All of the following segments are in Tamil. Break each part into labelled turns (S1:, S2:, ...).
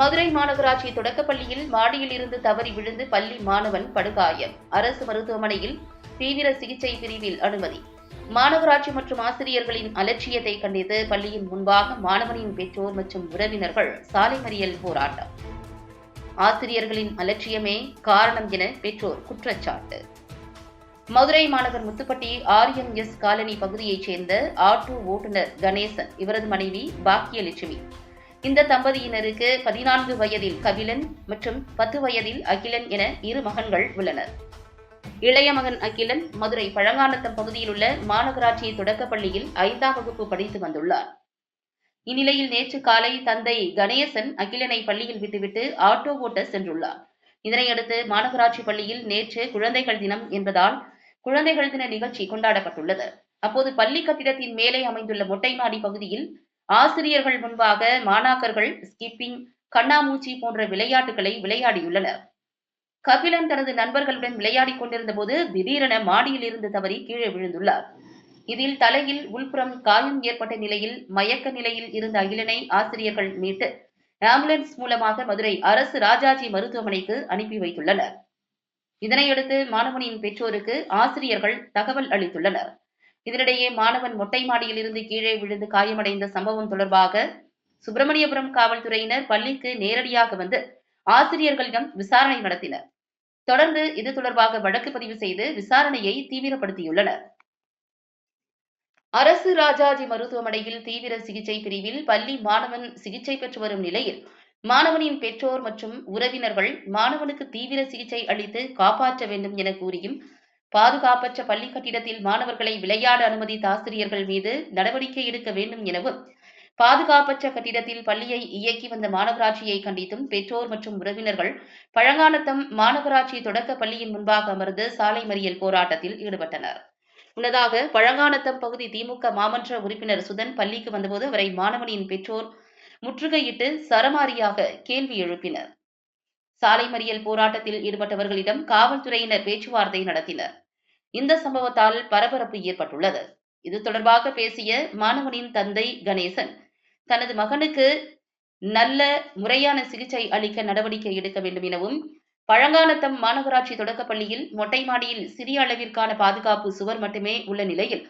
S1: மதுரை மாநகராட்சி தொடக்கப்பள்ளியில் மாடியில் இருந்து தவறி விழுந்து பள்ளி மாணவன் படுகாயம். அரசு மருத்துவமனையில் தீவிர சிகிச்சை பிரிவில் அனுமதி. மாநகராட்சி மற்றும் ஆசிரியர்களின் அலட்சியத்தை கண்டித்து பள்ளியின் முன்பாக மாணவனின் பெற்றோர் மற்றும் உறவினர்கள் சாலை மறியல் போராட்டம். ஆசிரியர்களின் அலட்சியமே காரணம் என பெற்றோர் குற்றச்சாட்டு. மதுரை மாநகர் முத்துப்பட்டி ஆர்எம்எஸ் காலனி பகுதியைச் சேர்ந்த ஆட்டோ ஓட்டுநர் கணேசன் இவரது மனைவி பாக்கியலட்சுமி இந்த தம்பதியினருக்கு பதினான்கு வயதில் கபிலன் மற்றும் பத்து வயதில் அகிலன் என இரு மகன்கள் உள்ளனர். இளைய மகன் அகிலன் மதுரை பழங்கானத்தம் பகுதியில் உள்ள மாநகராட்சி தொடக்கப்பள்ளியில் ஐந்தாம் வகுப்பு படித்து வந்துள்ளார். இந்நிலையில் நேற்று காலை தந்தை கணேசன் அகிலனை பள்ளியில் விட்டுவிட்டு ஆட்டோ ஓட்ட சென்றுள்ளார். இதனையடுத்து மாநகராட்சி பள்ளியில் நேற்று குழந்தைகள் தினம் என்பதால் குழந்தைகள் தின நிகழ்ச்சி கொண்டாடப்பட்டுள்ளது. அப்போது பள்ளி கட்டிடத்தின் மேலே அமைந்துள்ள மொட்டை மாடி பகுதியில் ஆசிரியர்கள் முன்பாக மாணாக்கர்கள் ஸ்கிப்பிங் கண்ணாமூச்சி போன்ற விளையாட்டுகளை விளையாடியுள்ளனர். கபிலன் தனது நண்பர்களுடன் விளையாடிக் கொண்டிருந்த போது திடீரென மாடியில் இருந்து தவறி கீழே விழுந்துள்ளார். இதில் தலையில் உள்புறம் காயம் ஏற்பட்ட நிலையில் மயக்க நிலையில் இருந்த அகிலனை ஆசிரியர்கள் மீட்டு ஆம்புலன்ஸ் மூலமாக மதுரை அரசு ராஜாஜி மருத்துவமனைக்கு அனுப்பி வைத்துள்ளனர். இதனையடுத்து மாணவனின் பெற்றோருக்கு ஆசிரியர்கள் தகவல் அளித்துள்ளனர். இதனிடையே மாணவன் மொட்டை மாடியில் இருந்து கீழே விழுந்து காயமடைந்த சம்பவம் தொடர்பாக சுப்பிரமணியபுரம் காவல்துறையினர் பள்ளிக்கு நேரடியாக வந்து ஆசிரியர்களிடம் விசாரணை நடத்தினர். தொடர்ந்து இது தொடர்பாக வழக்கு பதிவு செய்து விசாரணையை தீவிரப்படுத்தியுள்ளனர். அரசு ராஜாஜி மருத்துவமனையில் தீவிர சிகிச்சை பிரிவில் பள்ளி மாணவன் சிகிச்சை பெற்று வரும் நிலையில் மாணவனின் பெற்றோர் மற்றும் உறவினர்கள் மாணவனுக்கு தீவிர சிகிச்சை அளித்து காப்பாற்ற வேண்டும் என கூறியும் பாதுகாப்பற்ற பள்ளி கட்டிடத்தில் மாணவர்களை விளையாட அனுமதித்த ஆசிரியர்கள் மீது நடவடிக்கை எடுக்க வேண்டும் எனவும் பாதுகாப்பற்ற கட்டிடத்தில் பள்ளியை இயக்கி வந்த மாநகராட்சியை கண்டித்தும் பெற்றோர் மற்றும் உறவினர்கள் பழங்காலத்தம் மாநகராட்சி தொடக்க பள்ளியின் முன்பாக அமர்ந்து சாலை மறியல் போராட்டத்தில் ஈடுபட்டனர். முன்னதாக பழங்கானத்தம் பகுதி திமுக மாமன்ற உறுப்பினர் சுதன் பள்ளிக்கு வந்தபோது அவரை மாணவனின் பெற்றோர் முற்றுகையிட்டு சரமாரியாக கேள்வி எழுப்பினர். சாலை மறியல் போராட்டத்தில் ஈடுபட்டவர்களிடம் காவல்துறையினர் பேச்சுவார்த்தை நடத்தினர். இந்த சம்பவத்தால் பரபரப்பு ஏற்பட்டுள்ளது. இது தொடர்பாக பேசிய மாணவனின் தந்தை கணேசன் தனது மகனுக்கு நல்ல முறையான சிகிச்சை அளிக்க நடவடிக்கை எடுக்க வேண்டும் எனவும் பழங்காலத்தம் மாநகராட்சி தொடக்கப்பள்ளியில் மொட்டை மாடியில் சிறிய அளவிற்கான பாதுகாப்பு சுவர் மட்டுமே உள்ள நிலையில்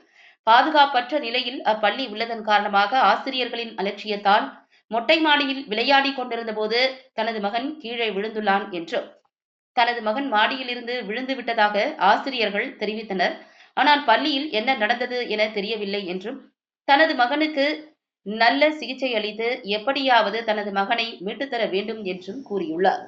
S1: பாதுகாப்பற்ற நிலையில் அப்பள்ளி உள்ளதன் காரணமாக ஆசிரியர்களின் அலட்சியத்தால் மொட்டை மாடியில் விளையாடிக் கொண்டிருந்த போது தனது மகன் கீழே விழுந்துள்ளான் என்றும் தனது மகன் மாடியிலிருந்து விழுந்து விட்டதாக ஆசிரியர்கள் தெரிவித்தனர். ஆனால் பள்ளியில் என்ன நடந்தது என தெரியவில்லை என்றும் தனது மகனுக்கு நல்ல சிகிச்சை அளித்து எப்படியாவது தனது மகனை மீட்டுத்தர வேண்டும் என்றும் கூறியுள்ளார்.